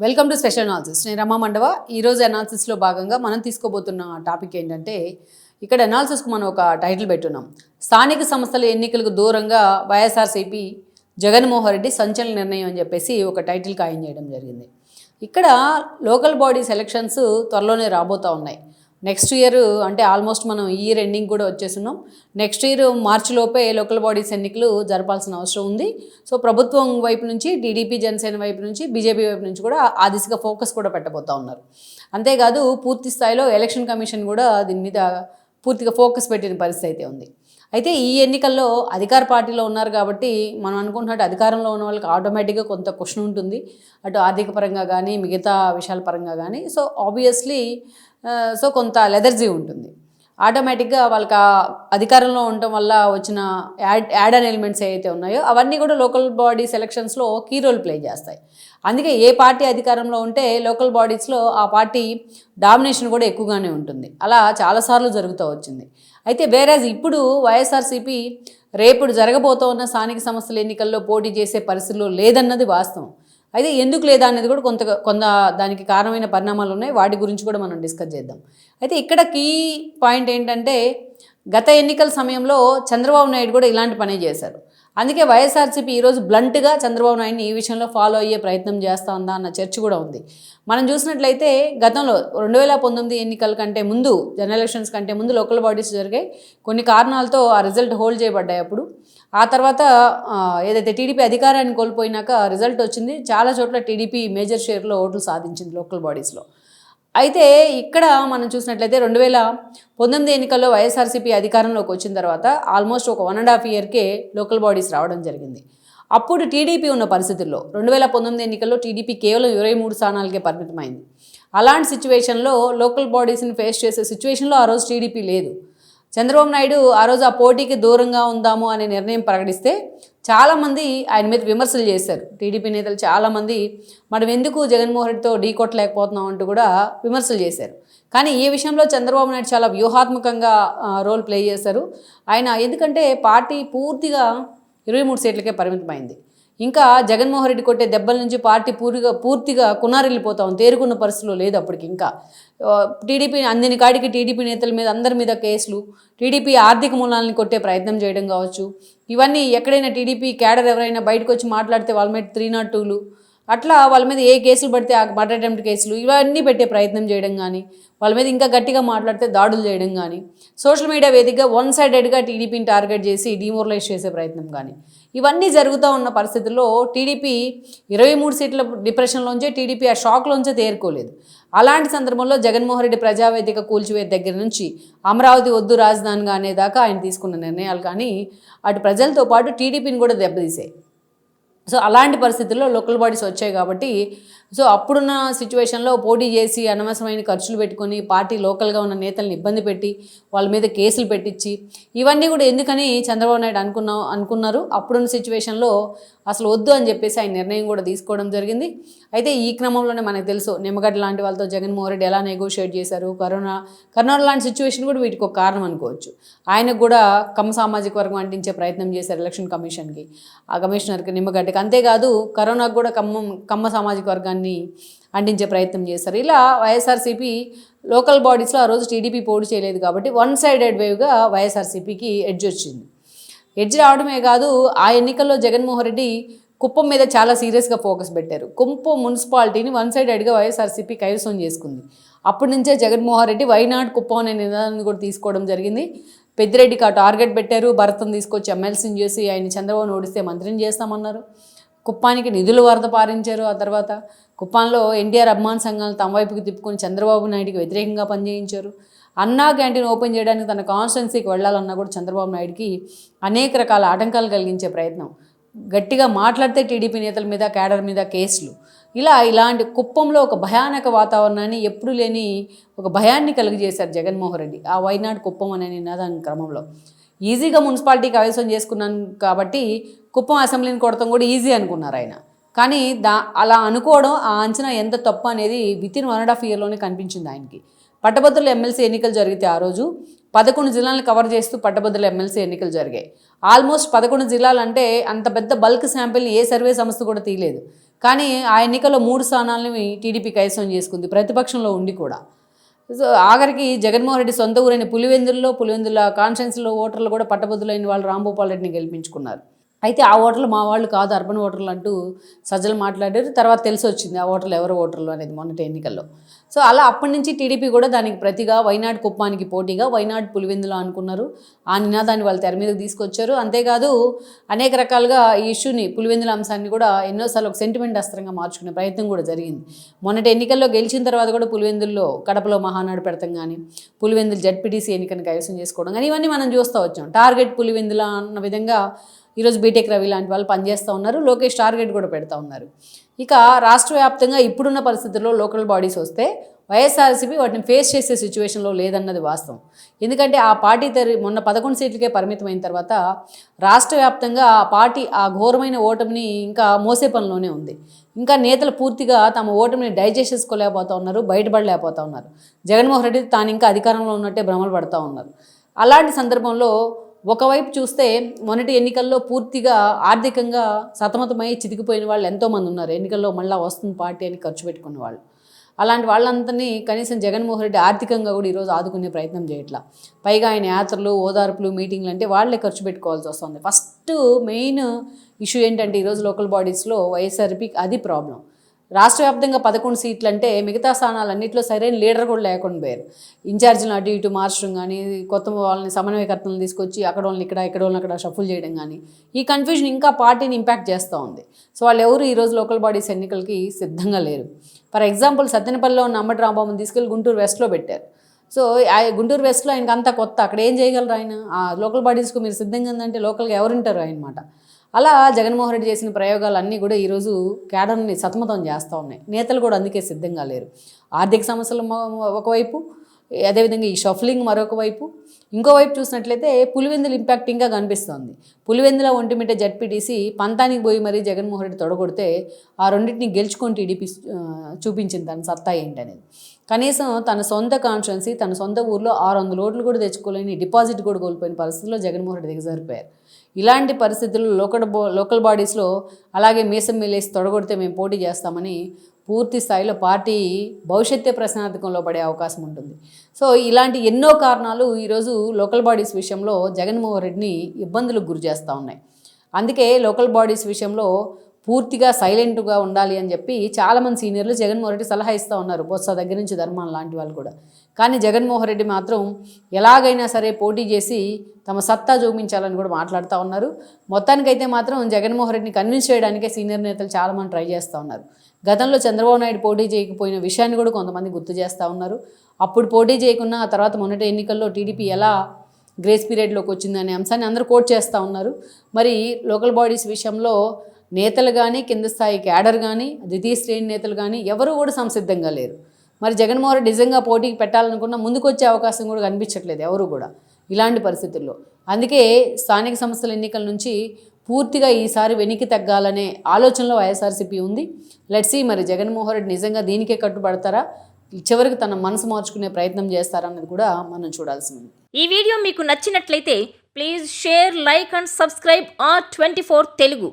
Welcome to special analysis. నేను రమా మండవ. ఈరోజు అనాలిసిస్లో భాగంగా మనం తీసుకోబోతున్న టాపిక్ ఏంటంటే ఇక్కడ అనాలిసిస్కు మనం ఒక టైటిల్ పెట్టున్నాం. స్థానిక సంస్థల ఎన్నికలకు దూరంగా వైఎస్ఆర్సీపీ జగన్మోహన్ రెడ్డి సంచలన నిర్ణయం అని చెప్పేసి ఒక టైటిల్ ఖాయం చేయడం జరిగింది. ఇక్కడ లోకల్ బాడీస్ ఎలక్షన్స్ త్వరలోనే రాబోతూ ఉన్నాయి. నెక్స్ట్ ఇయర్ అంటే ఆల్మోస్ట్ మనం ఈ ఇయర్ ఎండింగ్ కూడా వచ్చేస్తున్నాం. నెక్స్ట్ ఇయర్ మార్చి లోపే లోకల్ బాడీస్ ఎన్నికలు జరపాల్సిన అవసరం ఉంది. సో ప్రభుత్వం వైపు నుంచి టీడీపీ జనసేన వైపు నుంచి బీజేపీ వైపు నుంచి కూడా ఆ దిశగా ఫోకస్ కూడా పెట్టబోతా ఉన్నారు. అంతేకాదు పూర్తి స్థాయిలో ఎలక్షన్ కమిషన్ కూడా దీని మీద పూర్తిగా ఫోకస్ పెట్టిన పరిస్థితి అయితే ఉంది. అయితే ఈ ఎన్నికల్లో అధికార పార్టీలో ఉన్నారు కాబట్టి మనం అనుకుంటున్నట్టు అధికారంలో ఉన్న వాళ్ళకి ఆటోమేటిక్గా కొంత క్వశ్చన్ ఉంటుంది. అటు ఆర్థిక పరంగా కానీ మిగతా విషయాల పరంగా కానీ. సో ఆబ్వియస్లీ సో కొంత లెదర్జీ ఉంటుంది. ఆటోమేటిక్గా వాళ్ళకి ఆ అధికారంలో ఉండటం వల్ల వచ్చిన యాడ్ యాడ్ అన్ ఎలిమెంట్స్ ఏవైతే ఉన్నాయో అవన్నీ కూడా లోకల్ బాడీ సెలక్షన్స్లో కీ రోల్ ప్లే చేస్తాయి. అందుకే ఏ పార్టీ అధికారంలో ఉంటే లోకల్ బాడీస్లో ఆ పార్టీ డామినేషన్ కూడా ఎక్కువగానే ఉంటుంది. అలా చాలాసార్లు జరుగుతూ వచ్చింది. అయితే వేరేజ్ ఇప్పుడు వైఎస్ఆర్సీపీ రేపు జరగబోతూ ఉన్న స్థానిక సంస్థల ఎన్నికల్లో పోటీ చేసే పరిస్థితుల్లో లేదన్నది వాస్తవం. అయితే ఎందుకు లేదా అనేది కూడా కొంత కొంత దానికి కారణమైన పరిణామాలు ఉన్నాయి. వాటి గురించి కూడా మనం డిస్కస్ చేద్దాం. అయితే ఇక్కడ కీ పాయింట్ ఏంటంటే గత ఎన్నికల సమయంలో చంద్రబాబు నాయుడు కూడా ఇలాంటి పనే చేశారు. అందుకే వైఎస్ఆర్సీపీ ఈరోజు బ్లంట్గా చంద్రబాబు నాయుడిని ఈ విషయంలో ఫాలో అయ్యే ప్రయత్నం చేస్తా ఉందా అన్న చర్చ కూడా ఉంది. మనం చూసినట్లయితే గతంలో రెండు వేల పంతొమ్మిది ఎన్నికల కంటే ముందు జనరల్ ఎలక్షన్స్ కంటే ముందు లోకల్ బాడీస్ జరిగాయి. కొన్ని కారణాలతో ఆ రిజల్ట్ హోల్డ్ చేయబడ్డాయి అప్పుడు. ఆ తర్వాత ఏదైతే టీడీపీ అధికారాన్ని కోల్పోయినాక రిజల్ట్ వచ్చింది చాలా చోట్ల టీడీపీ మేజర్ షేర్లో ఓట్లు సాధించింది లోకల్ బాడీస్లో. అయితే ఇక్కడ మనం చూసినట్లయితే రెండు వేల పంతొమ్మిది ఎన్నికల్లో వైఎస్ఆర్సీపీ అధికారంలోకి వచ్చిన తర్వాత ఆల్మోస్ట్ ఒక వన్ అండ్ హాఫ్ ఇయర్కే లోకల్ బాడీస్ రావడం జరిగింది. అప్పుడు టీడీపీ ఉన్న పరిస్థితుల్లో రెండు వేల పంతొమ్మిది ఎన్నికల్లో టీడీపీ కేవలం ఇరవై మూడు స్థానాలకే పరిమితమైంది. అలాంటి సిచ్యువేషన్లో లోకల్ బాడీస్ని ఫేస్ చేసే సిచ్యువేషన్లో ఆ రోజు టీడీపీ లేదు. చంద్రబాబు నాయుడు ఆ రోజు ఆ పోటీకి దూరంగా ఉందాము అనే నిర్ణయం ప్రకటిస్తే చాలామంది ఆయన మీద విమర్శలు చేశారు. టీడీపీ నేతలు చాలామంది మనం ఎందుకు జగన్మోహన్ రెడ్డితో ఢీ కొట్టలేకపోతున్నాం అంటూ కూడా విమర్శలు చేశారు. కానీ ఈ విషయంలో చంద్రబాబు నాయుడు చాలా వ్యూహాత్మకంగా రోల్ ప్లే చేశారు. ఆయన ఎందుకంటే పార్టీ పూర్తిగా ఇరవై మూడు సీట్లకే పరిమితమైంది. ఇంకా జగన్మోహన్ రెడ్డి కొట్టే దెబ్బల నుంచి పార్టీ పూర్తిగా పూర్తిగా కునారిల్లిపోతాం తేరుకున్న పరిస్థితిలో లేదు అప్పటికి ఇంకా. టీడీపీ అందిన కాడికి టీడీపీ నేతల మీద అందరి మీద కేసులు టీడీపీ ఆర్థిక మూలాలను కొట్టే ప్రయత్నం చేయడం కావచ్చు. ఇవన్నీ ఎక్కడైనా టీడీపీ క్యాడర్ ఎవరైనా బయటకు వచ్చి మాట్లాడితే వాళ్ళ మీద త్రీ నాట్ టూలు అట్లా వాళ్ళ మీద ఏ కేసులు పడితే ఆ మర్డర్ అటెంప్ట్ కేసులు ఇవన్నీ పెట్టే ప్రయత్నం చేయడం కానీ వాళ్ళ మీద ఇంకా గట్టిగా మాట్లాడితే దాడులు చేయడం కానీ సోషల్ మీడియా వేదికగా వన్ సైడెడ్గా టీడీపీని టార్గెట్ చేసి డిమోరలైజ్ చేసే ప్రయత్నం కానీ ఇవన్నీ జరుగుతూ ఉన్న పరిస్థితుల్లో టీడీపీ ఇరవై మూడు సీట్ల డిప్రెషన్లోంచే టీడీపీ ఆ షాక్లోంచే తేరుకోలేదు. అలాంటి సందర్భంలో జగన్మోహన్ రెడ్డి ప్రజావేదిక కూల్చివే దగ్గర నుంచి అమరావతి వద్దు రాజధానిగా అనేదాకా ఆయన తీసుకున్న నిర్ణయాలు కానీ అటు ప్రజలతో పాటు టీడీపీని కూడా దెబ్బతీసాయి. సో అలాంటి పరిస్థితుల్లో లోకల్ బాడీస్ వచ్చాయి కాబట్టి సో అప్పుడున్న సిచ్యువేషన్లో పోటీ చేసి అనవసరమైన ఖర్చులు పెట్టుకొని పార్టీ లోకల్గా ఉన్న నేతల్ని ఇబ్బంది పెట్టి వాళ్ళ మీద కేసులు పెట్టించి ఇవన్నీ కూడా ఎందుకని చంద్రబాబు నాయుడు అనుకున్నా అనుకున్నారు. అప్పుడున్న సిచ్యువేషన్లో అసలు వద్దు అని చెప్పేసి ఆయన నిర్ణయం కూడా తీసుకోవడం జరిగింది. అయితే ఈ క్రమంలోనే మనకు తెలుసు నిమ్మగడ్డ లాంటి వాళ్ళతో జగన్మోహన్ రెడ్డి ఎలా నెగోషియేట్ చేశారు కరోనా కరోనా లాంటి సిచ్యువేషన్ కూడా వీటికి ఒక కారణం అనుకోవచ్చు. ఆయనకు కూడా కమ్మ సామాజిక వర్గం అంటించే ప్రయత్నం చేశారు ఎలక్షన్ కమిషన్కి ఆ కమిషనర్కి నిమ్మగడ్డకి. అంతేకాదు కరోనాకు కూడా కమ్మ కమ్మ సామాజిక వర్గాన్ని అంటించే ప్రయత్నం చేశారు. ఇలా వైఎస్ఆర్సీపీ లోకల్ బాడీస్లో ఆ రోజు టీడీపీ పోటీ చేయలేదు కాబట్టి వన్ సైడెడ్ వేవ్గా వైఎస్ఆర్సీపీకి ఎడ్జ్ వచ్చింది. ఎడ్జ్ రావడమే కాదు ఆ ఎన్నికల్లో జగన్మోహన్ రెడ్డి కుప్పం మీద చాలా సీరియస్గా ఫోకస్ పెట్టారు. కుప్పం మున్సిపాలిటీని వన్ సైడెడ్గా వైఎస్ఆర్సీపీ కైవసం చేసుకుంది. అప్పటి నుంచే జగన్మోహన్ రెడ్డి వైనాడ్ కుప్పం అనే నినాదాన్ని కూడా తీసుకోవడం జరిగింది. పెద్దిరెడ్డికి ఆ టార్గెట్ పెట్టారు భరతం తీసుకొచ్చి ఎమ్మెల్సీని చేసి ఆయన చంద్రబాబుని ఓడిస్తే మంత్రిని చేస్తామన్నారు. కుప్పానికి నిధులు వరద పారించారు ఆ తర్వాత. కుప్పంలో ఎన్టీఆర్ అభిమాన్ సంఘాలను తమ వైపుకి తిప్పుకొని చంద్రబాబు నాయుడికి వ్యతిరేకంగా పనిచేయించారు. అన్నా క్యాంటీన్ ఓపెన్ చేయడానికి తన కాన్స్టిట్యున్సీకి వెళ్ళాలన్నా కూడా చంద్రబాబు నాయుడికి అనేక రకాల ఆటంకాలు కలిగించే ప్రయత్నం. గట్టిగా మాట్లాడితే టీడీపీ నేతల మీద క్యాడర్ మీద కేసులు. ఇలా ఇలాంటి కుప్పంలో ఒక భయానక వాతావరణాన్ని ఎప్పుడు లేని ఒక భయాన్ని కలుగజేశారు జగన్మోహన్ రెడ్డి. ఆ వైనాడు కుప్పం అనే నినాదం క్రమంలో. ఈజీగా మున్సిపాలిటీ కైవసం చేసుకున్నాను కాబట్టి కుప్పం అసెంబ్లీని కొడతాం కూడా ఈజీ అనుకున్నారు ఆయన. కానీ దా అలా అనుకోవడం ఆ అంచనా ఎంత తప్పు అనేది within one and half ఇయర్లోనే కనిపించింది ఆయనకి. పట్టభద్రుల ఎమ్మెల్సీ ఎన్నికలు జరిగితే ఆ రోజు పదకొండు జిల్లాలను కవర్ చేస్తూ పట్టభద్రుల ఎమ్మెల్సీ ఎన్నికలు జరిగాయి. ఆల్మోస్ట్ పదకొండు జిల్లాలు అంటే అంత పెద్ద బల్క్ శాంపిల్ని ఏ సర్వే సంస్థ కూడా తీయలేదు. కానీ ఆ ఎన్నికల్లో మూడు స్థానాలని టీడీపీ కైవసం చేసుకుంది ప్రతిపక్షంలో ఉండి కూడా. సో ఆఖరికి జగన్మోహన్ రెడ్డి సొంత ఊరైన పులివెందుల్లో పులివెందుల కాన్ఫరెన్స్లో ఓటర్లు కూడా పట్టభద్రులైన వాళ్ళు రాంభూపాల్ రెడ్డిని గెలిపించుకున్నారు. అయితే ఆ ఓటర్లు మా వాళ్ళు కాదు అర్బన్ ఓటర్లు అంటూ సజ్జలు మాట్లాడారు. తర్వాత తెలిసి వచ్చింది ఆ ఓటర్లు ఎవరు ఓటర్లు అనేది మొన్నటి ఎన్నికల్లో. సో అలా అప్పటి నుంచి టీడీపీ కూడా దానికి ప్రతిగా వైనాడు కుప్పానికి పోటీగా వైనాడు పులివెందులో అనుకున్నారు. ఆ నినాదాన్ని వాళ్ళు తెర మీదకి తీసుకొచ్చారు. అంతేకాదు అనేక రకాలుగా ఈ ఇష్యూని పులివెందుల అంశాన్ని కూడా ఎన్నోసార్లు ఒక సెంటిమెంట్ అస్త్రంగా మార్చుకునే ప్రయత్నం కూడా జరిగింది. మొన్నటి ఎన్నికల్లో గెలిచిన తర్వాత కూడా పులివెందుల్లో కడపలో మహానాడు పెడతాం కానీ పులివెందులు జడ్పీటీసీ ఎన్నికను కైవసం చేసుకోవడం కానీ ఇవన్నీ మనం చూస్తూ వచ్చాం. టార్గెట్ పులివెందుల అన్న విధంగా ఈరోజు బీటెక్ రవి లాంటి వాళ్ళు పనిచేస్తూ ఉన్నారు లోకేష్ టార్గెట్ కూడా పెడతా ఉన్నారు. ఇక రాష్ట్ర వ్యాప్తంగా ఇప్పుడున్న పరిస్థితుల్లో లోకల్ బాడీస్ వస్తే వైఎస్ఆర్సీపీ వాటిని ఫేస్ చేసే సిచ్యువేషన్లో లేదన్నది వాస్తవం. ఎందుకంటే ఆ పార్టీ తెరి మొన్న పదకొండు సీట్లకే పరిమితమైన తర్వాత రాష్ట్ర వ్యాప్తంగా ఆ పార్టీ ఆ ఘోరమైన ఓటమిని ఇంకా మోసే పనిలోనే ఉంది. ఇంకా నేతలు పూర్తిగా తమ ఓటమిని డైజెస్ట్ చేసుకోలేకపోతా ఉన్నారు బయటపడలేకపోతా ఉన్నారు. జగన్మోహన్ రెడ్డి తాను ఇంకా అధికారంలో ఉన్నట్టే భ్రమలు పడతా ఉన్నారు. అలాంటి సందర్భంలో ఒకవైపు చూస్తే మొన్నటి ఎన్నికల్లో పూర్తిగా ఆర్థికంగా సతమతమై చితికిపోయిన వాళ్ళు ఎంతోమంది ఉన్నారు. ఎన్నికల్లో మళ్ళీ వస్తుంది పార్టీ అని ఖర్చు పెట్టుకున్న వాళ్ళు. అలాంటి వాళ్ళందరినీ కనీసం జగన్మోహన్ రెడ్డి ఆర్థికంగా కూడా ఈరోజు ఆదుకునే ప్రయత్నం చేయట్లా. పైగా ఆయన యాత్రలు ఓదార్పులు మీటింగ్లు అంటే వాళ్ళే ఖర్చు పెట్టుకోవాల్సి వస్తుంది. ఫస్ట్ మెయిన్ ఇష్యూ ఏంటంటే ఈరోజు లోకల్ బాడీస్లో వైఎస్ఆర్పి అది ప్రాబ్లం. రాష్ట్ర వ్యాప్తంగా పదకొండు సీట్లు అంటే మిగతా స్థానాలన్నింటిలో సరైన లీడర్ కూడా లేకుండా పోయారు. ఇన్ఛార్జీలు అటు ఇటు మార్చడం కానీ కొత్త వాళ్ళని సమన్వయకర్తలను తీసుకొచ్చి అక్కడ వాళ్ళని ఇక్కడ ఇక్కడ వాళ్ళని అక్కడ షఫుల్ చేయడం కానీ ఈ కన్ఫ్యూజన్ ఇంకా పార్టీని ఇంపాక్ట్ చేస్తూ ఉంది. సో వాళ్ళు ఎవరు ఈరోజు లోకల్ బాడీస్ ఎన్నికలకి సిద్ధంగా లేరు. ఫర్ ఎగ్జాంపుల్ సత్యనపల్లిలో ఉన్న అమ్మటి రాంబాబుని తీసుకెళ్ళి గుంటూరు వెస్ట్లో పెట్టారు. సో ఆ గుంటూరు వెస్ట్లో ఆయనకి అంతా కొత్త అక్కడ ఏం చేయగలరు ఆయన? ఆ లోకల్ బాడీస్కు మీరు సిద్ధంగా ఉందంటే లోకల్గా ఎవరుంటారు ఆయన మాట? అలా జగన్మోహన్ రెడ్డి చేసిన ప్రయోగాలు అన్నీ కూడా ఈరోజు కేడర్ని సతమతం చేస్తూ ఉన్నాయి. నేతలు కూడా అందుకే సిద్ధంగా లేరు. ఆర్థిక సమస్యలు ఒకవైపు అదేవిధంగా ఈ షఫ్లింగ్ మరొక వైపు. ఇంకోవైపు చూసినట్లయితే పులివెందుల ఇంపాక్ట్ ఇంకా కనిపిస్తోంది. పులివెందుల ఒంటిమిట జడ్పీటీసీ పంతానికి పోయి మరీ జగన్మోహన్ రెడ్డి తొడగొడితే ఆ రెండింటిని గెలుచుకొని టీడీపీ చూపించింది తన సత్తా ఏంటనేది. కనీసం తన సొంత కాన్స్టిట్యున్సీ తన సొంత ఊర్లో ఆరు వందల ఓట్లు కూడా తెచ్చుకోలేని డిపాజిట్ కూడా కోల్పోయిన పరిస్థితుల్లో జగన్మోహన్ రెడ్డి దిగజారిపోయారు ఇలాంటి పరిస్థితుల్లో లోకల్ బో లోకల్ బాడీస్లో అలాగే మీసం మీలేసి తొడగొడితే మేము పోటీ చేస్తామని పూర్తి స్థాయిలో పార్టీ భవిష్యత్తే ప్రశ్నార్థకంలో పడే అవకాశం ఉంటుంది. సో ఇలాంటి ఎన్నో కారణాలు ఈరోజు లోకల్ బాడీస్ విషయంలో జగన్మోహన్ రెడ్డిని ఇబ్బందులకు గురి చేస్తూ ఉన్నాయి. అందుకే లోకల్ బాడీస్ విషయంలో పూర్తిగా సైలెంట్గా ఉండాలి అని చెప్పి చాలామంది సీనియర్లు జగన్మోహన్ రెడ్డి సలహా ఇస్తూ ఉన్నారు. బొత్స దగ్గర నుంచి ధర్మాన్ లాంటి వాళ్ళు కూడా. కానీ జగన్మోహన్ రెడ్డి మాత్రం ఎలాగైనా సరే పోటీ చేసి తమ సత్తా చూపించాలని కూడా మాట్లాడుతూ ఉన్నారు. మొత్తానికైతే మాత్రం జగన్మోహన్ రెడ్డిని కన్విన్స్ చేయడానికే సీనియర్ నేతలు చాలామంది ట్రై చేస్తూ ఉన్నారు. గతంలో చంద్రబాబు నాయుడు పోటీ చేయకపోయిన విషయాన్ని కూడా కొంతమంది గుర్తు చేస్తూ ఉన్నారు. అప్పుడు పోటీ చేయకున్న ఆ తర్వాత మొన్నటి ఎన్నికల్లో టీడీపీ ఎలా గ్రేస్ పీరియడ్లోకి వచ్చిందనే అంశాన్ని అందరూ కోట్ చేస్తూ ఉన్నారు. మరి లోకల్ బాడీస్ విషయంలో నేతలు కానీ కింద స్థాయి క్యాడర్ కానీ ద్వితీయ శ్రేణి నేతలు కానీ ఎవరు కూడా సంసిద్ధంగా లేరు. మరి జగన్మోహన్ రెడ్డి నిజంగా పోటీకి పెట్టాలనుకున్నా ముందుకొచ్చే అవకాశం కూడా కనిపించట్లేదు ఎవరు కూడా ఇలాంటి పరిస్థితుల్లో. అందుకే స్థానిక సంస్థల ఎన్నికల నుంచి పూర్తిగా ఈసారి వెనక్కి తగ్గాలనే ఆలోచనలో వైఎస్ఆర్సీపీ ఉంది. లెట్సీ మరి జగన్మోహన్ రెడ్డి నిజంగా దీనికే కట్టుబడతారా? చివరికి తన మనసు మార్చుకునే ప్రయత్నం చేస్తారన్నది కూడా మనం చూడాల్సి ఉంది. ఈ వీడియో మీకు నచ్చినట్లయితే please share like and subscribe R twenty Telugu.